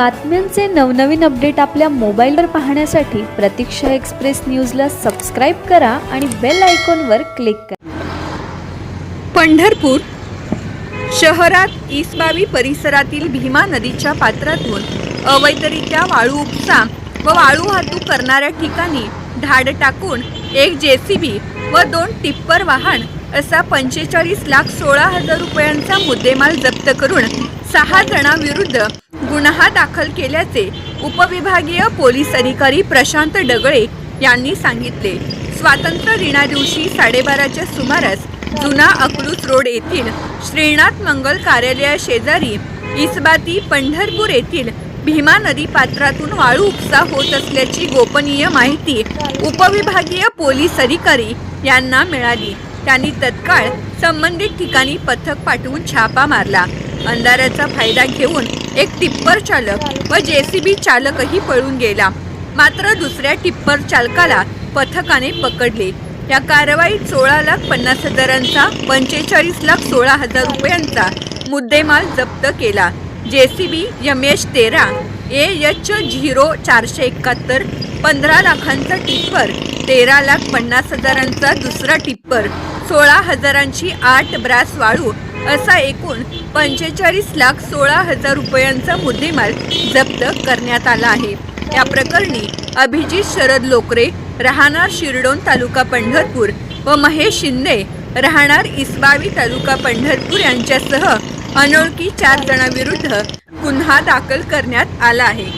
बातम्यांचे नवनवीन अपडेट आपल्या मोबाईलवर पाहण्यासाठी प्रतीक्षा एक्सप्रेस न्यूजला सबस्क्राईब करा आणि बेल आयकॉनवर क्लिक करा. पंढरपूर शहरात इसबावी परिसरातील भीमा नदीच्या पात्रातून अवैधरित्या वाळू उपसा व वाळू वाहतूक करणाऱ्या ठिकाणी धाड टाकून एक जेसीबी व दोन टिप्पर वाहन असा पंचेचाळीस लाख सोळा हजार रुपयांचा मुद्देमाल जप्त करून सहा जणांविरुद्ध गुन्हा दाखल केल्याचे उपविभागीय पोलीस अधिकारी प्रशांत डगळे यांनी सांगितले. स्वातंत्र्य दिना दिवशी साडेबाराच्या सुमारास जुना अकलूज रोड येथील श्रीनाथ मंगल कार्यालया शेजारी इसबाती पंढरपूर येथील भीमा नदी पात्रातून वाळू उपसा होत असल्याची गोपनीय माहिती उपविभागीय पोलीस अधिकारी यांना मिळाली. त्यांनी तत्काळ संबंधित ठिकाणी पथक पाठवून छापा मारला. अंधाराचा फायदा घेऊन एक टिप्पर चालक व जेसीबी चालकही पळून गेला. मात्र दुसऱ्या टिप्पर चालकाला पथकाने पकडले. या कारवाईत सोळा लाख पन्नास हजारांचा पंचेचाळीस लाख सोळा हजार रुपयांचा मुद्देमाल जप्त केला. जेसीबी यम एच तेरा ए एच झिरो चारशे एकाहत्तर पंधरा लाखांचा टिप्पर तेरा लाख पन्नास हजारांचा दुसरा टिप्पर सोळा हजारांची आठ ब्रास वाळू असा एकूण पंचेचाळीस लाख सोळा हजार रुपयांचा मुद्देमाल जप्त करण्यात आला आहे. या प्रकरणी अभिजित शरद लोकरे राहणार शिरडोन तालुका पंढरपूर व महेश शिंदे राहणार इसबावी तालुका पंढरपूर यांच्यासह अनोळखी चार जणांविरुद्ध गुन्हा दाखल करण्यात आला आहे.